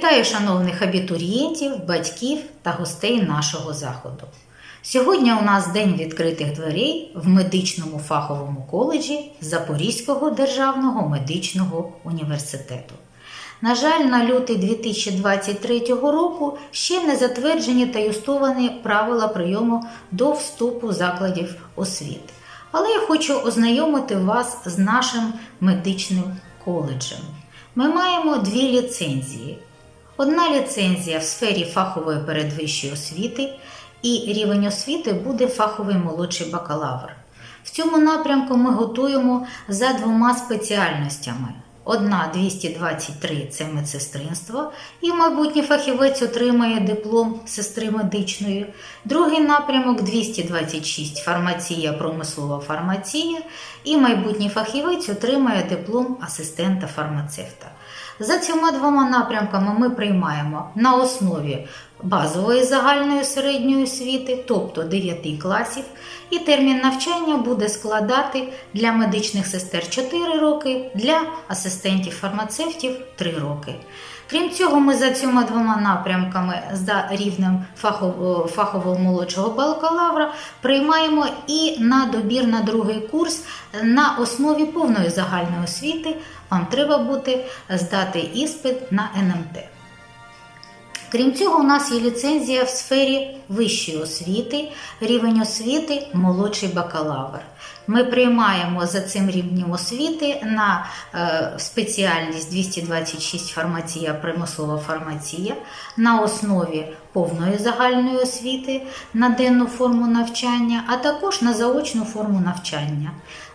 Вітаю шановних абітурієнтів, батьків та гостей нашого заходу. Сьогодні у нас День відкритих дверей в медичному фаховому коледжі Запорізького державного медичного університету. На жаль, на лютий 2023 року ще не затверджені та юстовані правила прийому до вступу закладів освіти. Але я хочу ознайомити вас з нашим медичним коледжем. Ми маємо дві ліцензії. Одна ліцензія в сфері фахової передвищої освіти і рівень освіти буде фаховий молодший бакалавр. В цьому напрямку ми готуємо за двома спеціальностями. Одна 223 це медсестринство, і майбутній фахівець отримає диплом сестри медичної. Другий напрямок 226 фармація, промислова фармація, і майбутній фахівець отримає диплом асистента фармацевта. За цими двома напрямками ми приймаємо на основі базової загальної середньої освіти, тобто 9 класів, і термін навчання буде складати для медичних сестер 4 роки, для асистентів фармацевтів 3 роки. Крім цього, ми за цими двома напрямками за рівнем фахового, фахового молодшого бакалавра приймаємо і на добір на другий курс на основі повної загальної освіти. Вам треба буде здати іспит на НМТ. Крім цього, у нас є ліцензія в сфері вищої освіти, рівень освіти молодший бакалавр. Ми приймаємо за цим рівнем освіти на е, спеціальність 226 фармація, промислова фармація на основі повної загальної освіти на денну форму навчання, а також на заочну форму навчання.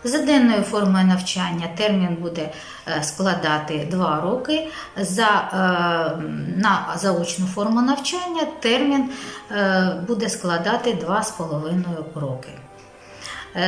За денною формою навчання термін буде е, складати 2 роки. За, е, на заочну форму навчання термін е, буде складати 2,5 роки.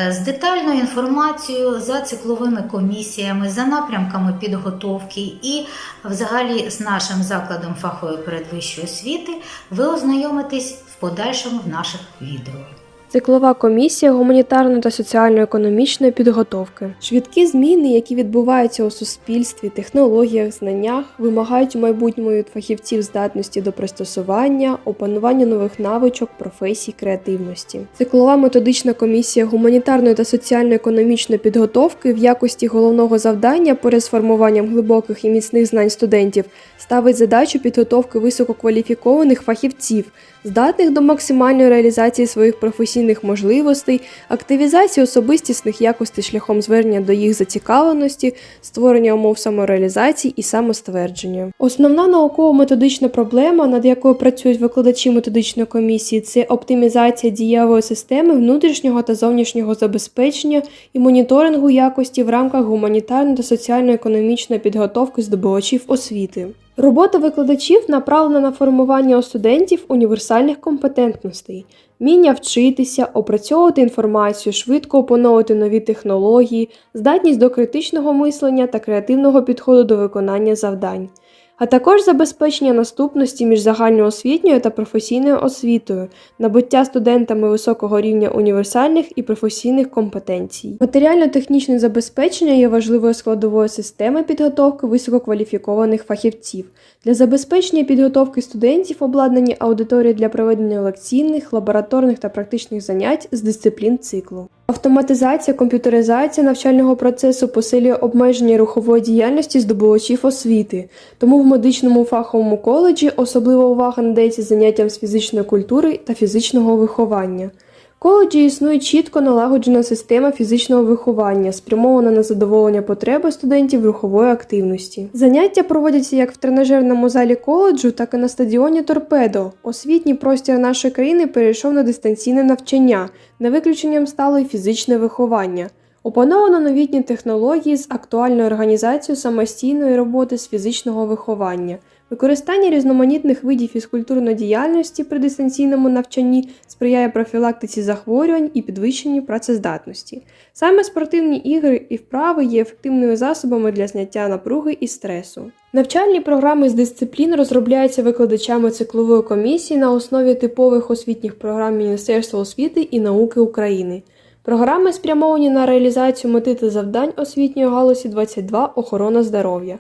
З детальною інформацією за цикловими комісіями, за напрямками підготовки і взагалі з нашим закладом фахової передвищої освіти ви ознайомитесь в подальшому в наших відео. Циклова комісія гуманітарної та соціально-економічної підготовки. Швидкі зміни, які відбуваються у суспільстві, технологіях, знаннях, вимагають у майбутньому від фахівців здатності до пристосування, опанування нових навичок, професій, креативності. Циклова методична комісія гуманітарної та соціально-економічної підготовки в якості головного завдання поряд з формуванням глибоких і міцних знань студентів ставить задачу підготовки висококваліфікованих фахівців, здатних до максимальної реалізації своїх професійних можливостей, активізації особистісних якостей шляхом звернення до їх зацікавленості, створення умов самореалізації і самоствердження. Основна науково-методична проблема, над якою працюють викладачі методичної комісії, це оптимізація дієвої системи внутрішнього та зовнішнього забезпечення і моніторингу якості в рамках гуманітарної та соціально-економічної підготовки здобувачів освіти. Робота викладачів направлена на формування у студентів універсальних компетентностей, вміння вчитися, опрацьовувати інформацію, швидко опановувати нові технології, здатність до критичного мислення та креативного підходу до виконання завдань, а також забезпечення наступності між загальноосвітньою та професійною освітою, набуття студентами високого рівня універсальних і професійних компетенцій. Матеріально-технічне забезпечення є важливою складовою системи підготовки висококваліфікованих фахівців. Для забезпечення підготовки студентів обладнані аудиторії для проведення лекційних, лабораторних та практичних занять з дисциплін циклу. Автоматизація, комп'ютеризація навчального процесу посилює обмеження рухової діяльності здобувачів освіти, тому в медичному фаховому коледжі особлива увага надається заняттям з фізичної культури та фізичного виховання. Коледжі існує чітко налагоджена система фізичного виховання, спрямована на задоволення потреби студентів рухової активності. Заняття проводяться як в тренажерному залі коледжу, так і на стадіоні Торпедо. Освітній простір нашої країни перейшов на дистанційне навчання, не виключенням стало й фізичне виховання. Опановано новітні технології з актуальною організацією самостійної роботи з фізичного виховання. Використання різноманітних видів фізкультурної діяльності при дистанційному навчанні сприяє профілактиці захворювань і підвищенню працездатності. Саме спортивні ігри і вправи є ефективними засобами для зняття напруги і стресу. Навчальні програми з дисциплін розробляються викладачами циклової комісії на основі типових освітніх програм Міністерства освіти і науки України. Програми спрямовані на реалізацію мети та завдань освітньої галузі 22 охорона здоров'я.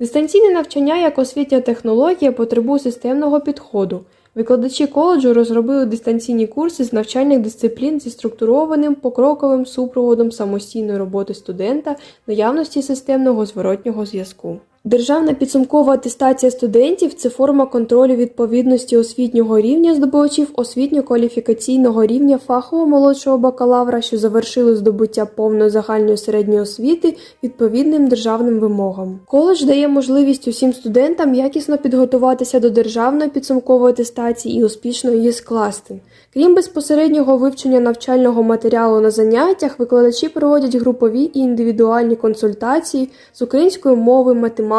Дистанційне навчання як освітня технологія потребує системного підходу. Викладачі коледжу розробили дистанційні курси з навчальних дисциплін зі структурованим покроковим супроводом самостійної роботи студента, наявності системного зворотнього зв'язку. Державна підсумкова атестація студентів це форма контролю відповідності освітнього рівня здобувачів освітньо-кваліфікаційного рівня фахового молодшого бакалавра, що завершили здобуття повної загальної середньої освіти відповідним державним вимогам. Коледж дає можливість усім студентам якісно підготуватися до державної підсумкової атестації і успішно її скласти. Крім безпосереднього вивчення навчального матеріалу на заняттях, викладачі проводять групові і індивідуальні консультації з української мови, математики,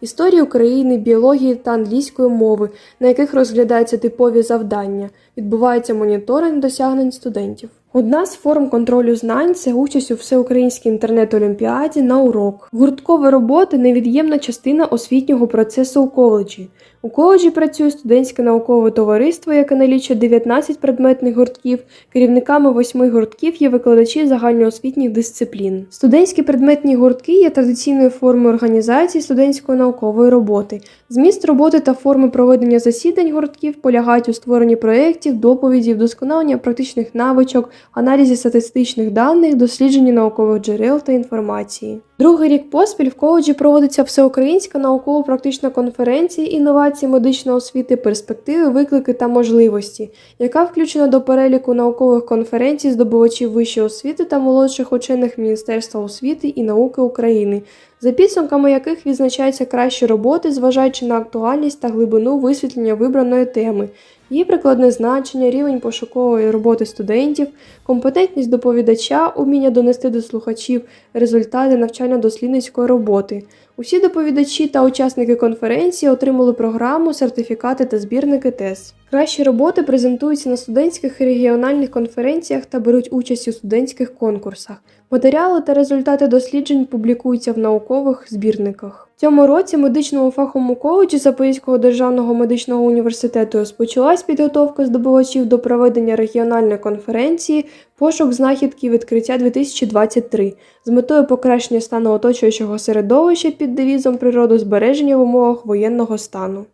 історії України, біології та англійської мови, на яких розглядаються типові завдання. Відбувається моніторинг досягнень студентів. Одна з форм контролю знань це участь у всеукраїнській інтернет-олімпіаді на урок. Гурткові роботи невід'ємна частина освітнього процесу у коледжі. У коледжі працює студентське наукове товариство, яке налічує 19 предметних гуртків. Керівниками восьми гуртків є викладачі загальноосвітніх дисциплін. Студентські предметні гуртки є традиційною формою організації студентської наукової роботи. Зміст роботи та форми проведення засідань гуртків полягають у створенні проєктів, доповідів, вдосконалення практичних навичок, аналізі статистичних даних, дослідженні наукових джерел та інформації. Другий рік поспіль в коледжі проводиться всеукраїнська науково-практична конференція інновацій медичної освіти, перспективи, виклики та можливості, яка включена до переліку наукових конференцій здобувачів вищої освіти та молодших учених Міністерства освіти і науки України, за підсумками яких відзначаються кращі роботи, зважаючи на актуальність та глибину висвітлення вибраної теми, її прикладне значення, рівень пошукової роботи студентів, компетентність доповідача, уміння донести до слухачів результати навчально-дослідницької роботи. Усі доповідачі та учасники конференції отримали програму, сертифікати та збірники тез. Кращі роботи презентуються на студентських і регіональних конференціях та беруть участь у студентських конкурсах. Матеріали та результати досліджень публікуються в наукових збірниках. Цьому році медичному фаховому коледжі Запорізького державного медичного університету розпочалась підготовка здобувачів до проведення регіональної конференції Пошук знахідки відкриття 2023 з метою покращення стану оточуючого середовища під девізом природозбереження в умовах воєнного стану.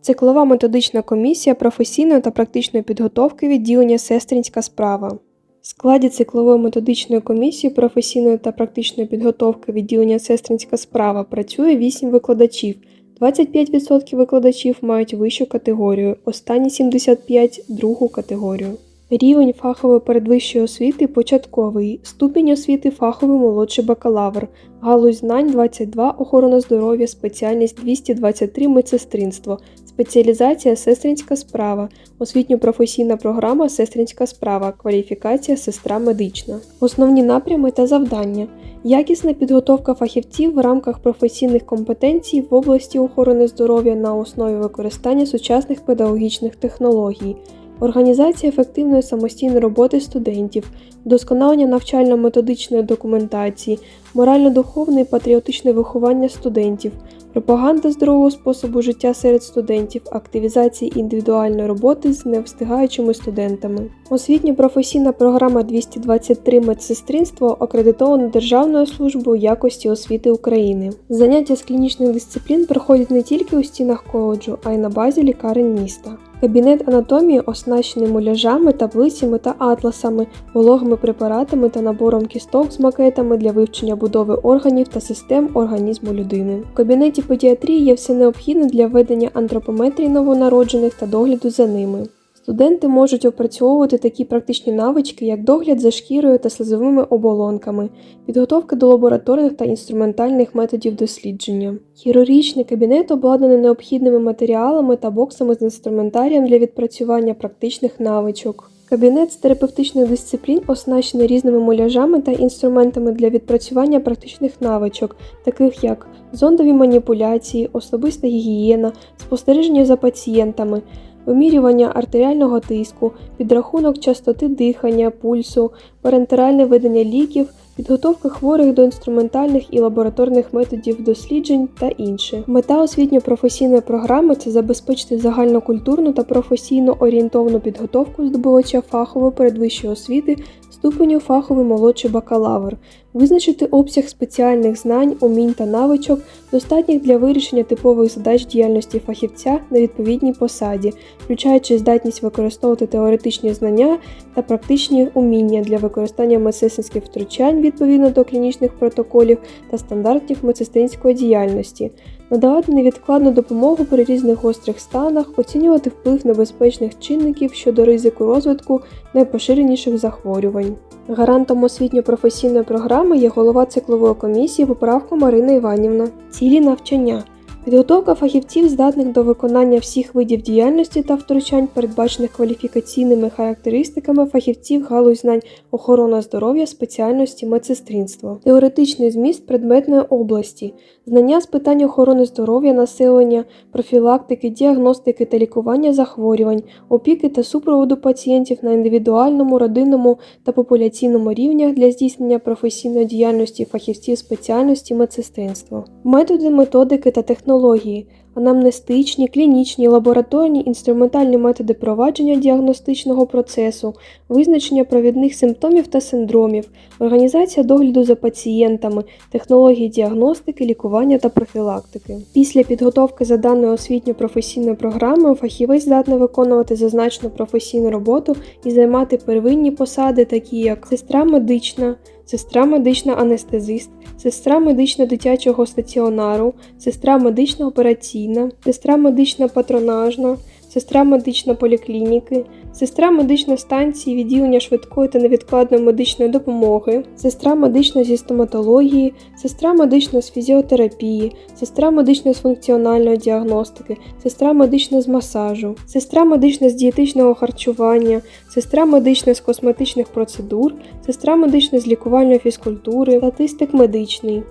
Циклова методична комісія професійної та практичної підготовки відділення Сестринська справа. В складі циклової методичної комісії професійної та практичної підготовки відділення Сестринська справа працює 8 викладачів. 25% викладачів мають вищу категорію, останні 75% – другу категорію. Рівень фахової передвищої освіти початковий, ступінь освіти фаховий молодший бакалавр, галузь знань 22, охорона здоров'я, спеціальність 223 медсестринство, спеціалізація сестринська справа, освітньо-професійна програма Сестринська справа, кваліфікація. Сестра медична. Основні напрями та завдання. Якісна підготовка фахівців в рамках професійних компетенцій в області охорони здоров'я на основі використання сучасних педагогічних технологій, організація ефективної самостійної роботи студентів, вдосконалення навчально-методичної документації, морально-духовне і патріотичне виховання студентів, пропаганда здорового способу життя серед студентів, активізація індивідуальної роботи з невстигаючими студентами. Освітньо-професійна програма 223 медсестринство акредитована Державною службою якості освіти України. Заняття з клінічних дисциплін проходять не тільки у стінах коледжу, а й на базі лікарень міста. Кабінет анатомії оснащений муляжами, таблицями та атласами, вологими препаратами та набором кісток з макетами для вивчення будови органів та систем організму людини. В кабінеті педіатрії є все необхідне для ведення антропометрії новонароджених та догляду за ними. Студенти можуть опрацьовувати такі практичні навички, як догляд за шкірою та слизовими оболонками, підготовка до лабораторних та інструментальних методів дослідження. Хірургічний кабінет обладнаний необхідними матеріалами та боксами з інструментарієм для відпрацювання практичних навичок. Кабінет з терапевтичних дисциплін оснащений різними муляжами та інструментами для відпрацювання практичних навичок, таких як зондові маніпуляції, особиста гігієна, спостереження за пацієнтами, вимірювання артеріального тиску, підрахунок частоти дихання, пульсу, парентеральне видання ліків, підготовка хворих до інструментальних і лабораторних методів досліджень та інше. Мета освітньо-професійної програми це забезпечити загальнокультурну та професійно орієнтовну підготовку здобувача фахової передвищої освіти ступеню фаховий молодший бакалавр, визначити обсяг спеціальних знань, умінь та навичок, достатніх для вирішення типових задач діяльності фахівця на відповідній посаді, включаючи здатність використовувати теоретичні знання та практичні уміння для використання медицинських втручань відповідно до клінічних протоколів та стандартів медсестринської діяльності, надавати невідкладну допомогу при різних гострих станах, оцінювати вплив небезпечних чинників щодо ризику розвитку найпоширеніших захворювань. Гарантом освітньо-професійної програми є голова циклової комісії поправка Марина Іванівна. Цілі навчання. Підготовка фахівців, здатних до виконання всіх видів діяльності та втручань, передбачених кваліфікаційними характеристиками фахівців галузь знань охорона здоров'я спеціальності медсестринство, теоретичний зміст предметної області, знання з питань охорони здоров'я населення, профілактики, діагностики та лікування захворювань, опіки та супроводу пацієнтів на індивідуальному, родинному та популяційному рівнях для здійснення професійної діяльності фахівців спеціальності медсестринство, методи, методики та технології, технології анамнестичні, клінічні, лабораторні, інструментальні методи провадження діагностичного процесу, визначення провідних симптомів та синдромів, організація догляду за пацієнтами, технології діагностики, лікування та профілактики. Після підготовки за даною освітньо-професійною програмою фахівець здатний виконувати зазначену професійну роботу і займати первинні посади, такі як сестра медична, сестра медична анестезист, сестра медична дитячого стаціонару, сестра медична операційна, сестра медична патронажна, сестра медична поліклініки, сестра медична станції відділення швидкої та невідкладної медичної допомоги, сестра медична зі стоматології, сестра медична з фізіотерапії, сестра медична з функціональної діагностики, сестра медична з масажу, сестра медична з дієтичного харчування, сестра медична з косметичних процедур, сестра медична з лікувальної фізкультури, статистик медичний.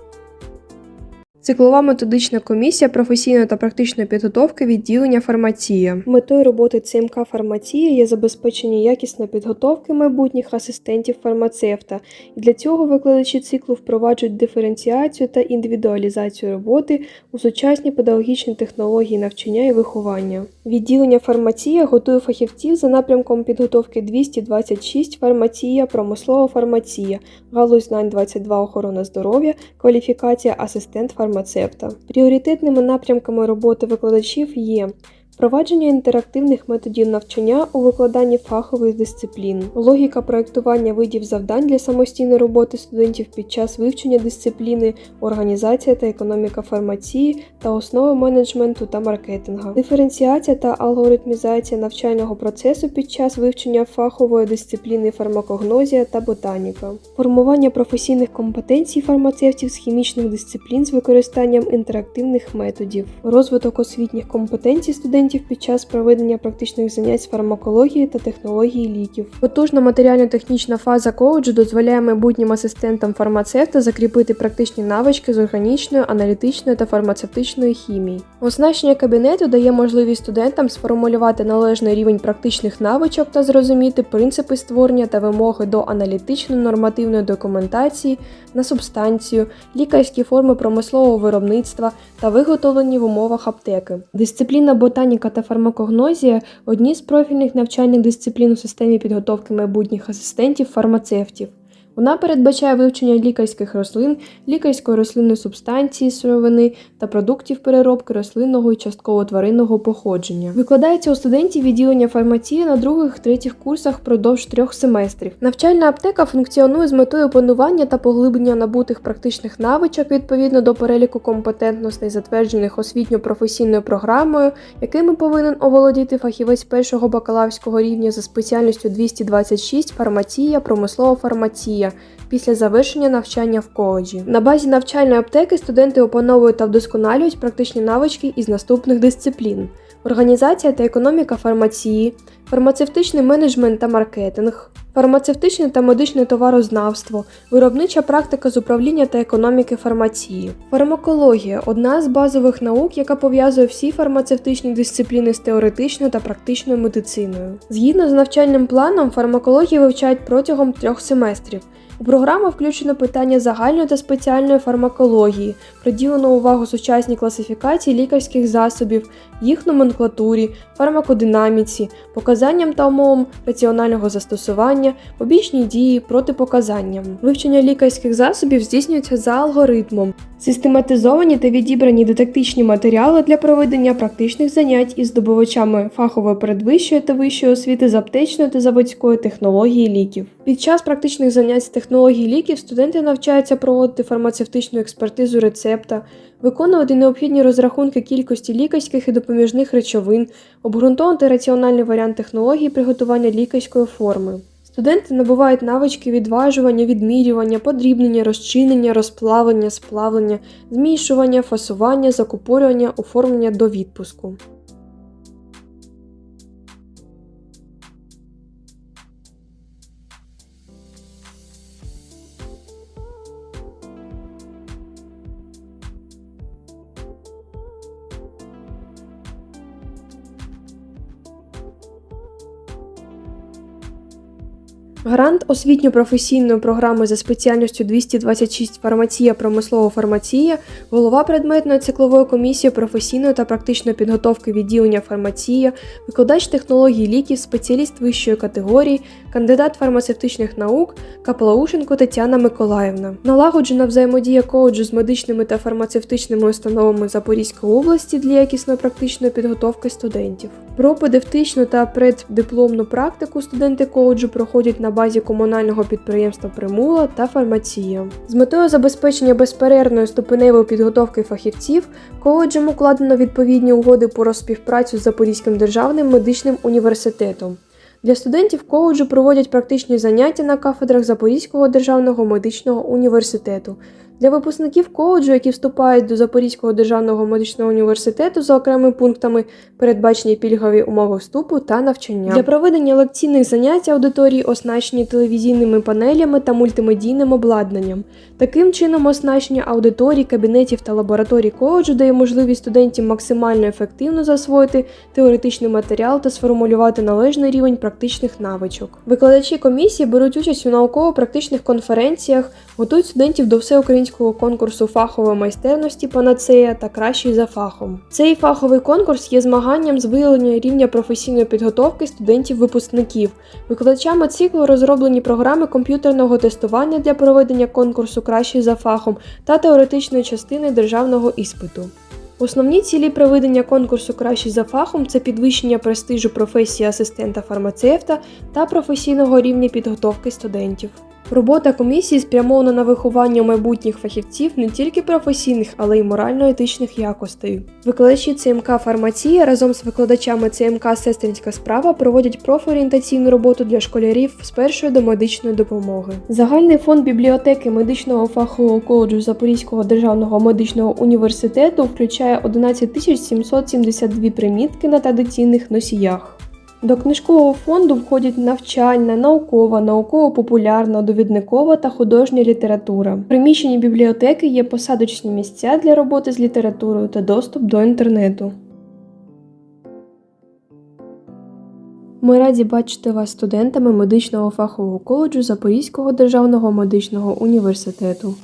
Циклова методична комісія професійної та практичної підготовки відділення фармація. Метою роботи ЦМК фармація є забезпечення якісної підготовки майбутніх асистентів фармацевта, для цього викладачі циклу впроваджують диференціацію та індивідуалізацію роботи у сучасні педагогічні технології навчання і виховання. Відділення фармація готує фахівців за напрямком підготовки 226 фармація, промислова фармація, галузь знань 22 охорона здоров'я, кваліфікація асистент фармацевта. Пріоритетними напрямками роботи викладачів є Впровадження інтерактивних методів навчання у викладанні фахових дисциплін, логіка проєктування видів завдань для самостійної роботи студентів під час вивчення дисципліни, організація та економіка фармації та основи менеджменту та маркетинга, диференціація та алгоритмізація навчального процесу під час вивчення фахової дисципліни фармакогнозія та ботаніка, формування професійних компетенцій фармацевтів з хімічних дисциплін з використанням інтерактивних методів, розвиток освітніх компетенцій студентів під час проведення практичних занять з фармакології та технології ліків. Потужна матеріально-технічна фаза коледжу дозволяє майбутнім асистентам фармацевта закріпити практичні навички з органічної, аналітичної та фармацевтичної хімії. Оснащення кабінету дає можливість студентам сформулювати належний рівень практичних навичок та зрозуміти принципи створення та вимоги до аналітичної нормативної документації на субстанцію, лікарські форми промислового виробництва та виготовлені в умовах аптеки. Дисципліна ботаніка та фармакогнозія одні з профільних навчальних дисциплін у системі підготовки майбутніх асистентів фармацевтів. Вона передбачає вивчення лікарських рослин, лікарської рослинної субстанції, сировини та продуктів переробки рослинного і частково тваринного походження. Викладається у студентів відділення фармації на других-третіх курсах впродовж трьох семестрів. Навчальна аптека функціонує з метою опанування та поглиблення набутих практичних навичок відповідно до переліку компетентностей, затверджених освітньо-професійною програмою, якими повинен оволодіти фахівець першого бакалаврського рівня за спеціальністю 226 фармація, промислова фармація після завершення навчання в коледжі. На базі навчальної аптеки студенти опановують та вдосконалюють практичні навички із наступних дисциплін: організація та економіка фармації, фармацевтичний менеджмент та маркетинг, фармацевтичне та медичне товарознавство, виробнича практика з управління та економіки фармації. Фармакологія одна з базових наук, яка пов'язує всі фармацевтичні дисципліни з теоретичною та практичною медициною. Згідно з навчальним планом, фармакологію вивчають протягом трьох семестрів. У програму включено питання загальної та спеціальної фармакології, приділено увагу сучасній класифікації лікарських засобів, їх номенклатурі, фармакодинаміці, показанням та умовам раціонального застосування, побічні дії, протипоказанням. Вивчення лікарських засобів здійснюється за алгоритмом. Систематизовані та відібрані дидактичні матеріали для проведення практичних занять із здобувачами фахової передвищої та вищої освіти з аптечної та заводської технології ліків. Під час практичних занять з ліків студенти навчаються проводити фармацевтичну експертизу рецепта, виконувати необхідні розрахунки кількості лікарських і допоміжних речовин, обґрунтовувати раціональний варіант технології приготування лікарської форми. Студенти набувають навички відважування, відмірювання, подрібнення, розчинення, розплавлення, сплавлення, змішування, фасування, закупорювання, оформлення до відпуску. Грант освітньо-професійної програми за спеціальністю 226 фармація, промислова фармація, голова предметної циклової комісії професійної та практичної підготовки відділення фармація, викладач технологій ліків, спеціаліст вищої категорії, кандидат фармацевтичних наук Каплаушенко Тетяна Миколаївна. Налагоджена взаємодія коледжу з медичними та фармацевтичними установами Запорізької області для якісної практичної підготовки студентів. Пропедевтичну та преддипломну практику студенти коледжу проходять на базі комунального підприємства Примула та фармація. З метою забезпечення безперервної ступеневої підготовки фахівців коледжем укладено відповідні угоди про співпрацю з Запорізьким державним медичним університетом. Для студентів коледжу проводять практичні заняття на кафедрах Запорізького державного медичного університету. Для випускників коледжу, які вступають до Запорізького державного медичного університету за окремими пунктами, передбачені пільгові умови вступу та навчання. Для проведення лекційних занять аудиторії оснащені телевізійними панелями та мультимедійним обладнанням. Таким чином, оснащення аудиторій, кабінетів та лабораторій коледжу дає можливість студентам максимально ефективно засвоїти теоретичний матеріал та сформулювати належний рівень практичних навичок. Викладачі комісії беруть участь у науково-практичних конференціях, готують студентів до всеукраїнського конкурсу фахової майстерності панацея та кращий за фахом. Цей фаховий конкурс є змаганням з виявлення рівня професійної підготовки студентів-випускників. Викладачами циклу розроблені програми комп'ютерного тестування для проведення конкурсу кращий за фахом та теоретичної частини державного іспиту. Основні цілі проведення конкурсу кращий за фахом це підвищення престижу професії асистента фармацевта та професійного рівня підготовки студентів. Робота комісії спрямована на виховання майбутніх фахівців не тільки професійних, але й морально-етичних якостей. Викладачі ЦМК фармація разом з викладачами ЦМК Сестринська справа проводять профорієнтаційну роботу для школярів з першої до медичної допомоги. Загальний фонд бібліотеки медичного фахового коледжу Запорізького державного медичного університету включає 11 772 примітки на традиційних носіях. До книжкового фонду входять навчальна, наукова, науково-популярна, довідникова та художня література. В приміщенні бібліотеки є посадочні місця для роботи з літературою та доступ до інтернету. Ми раді бачити вас студентами медичного фахового коледжу Запорізького державного медичного університету.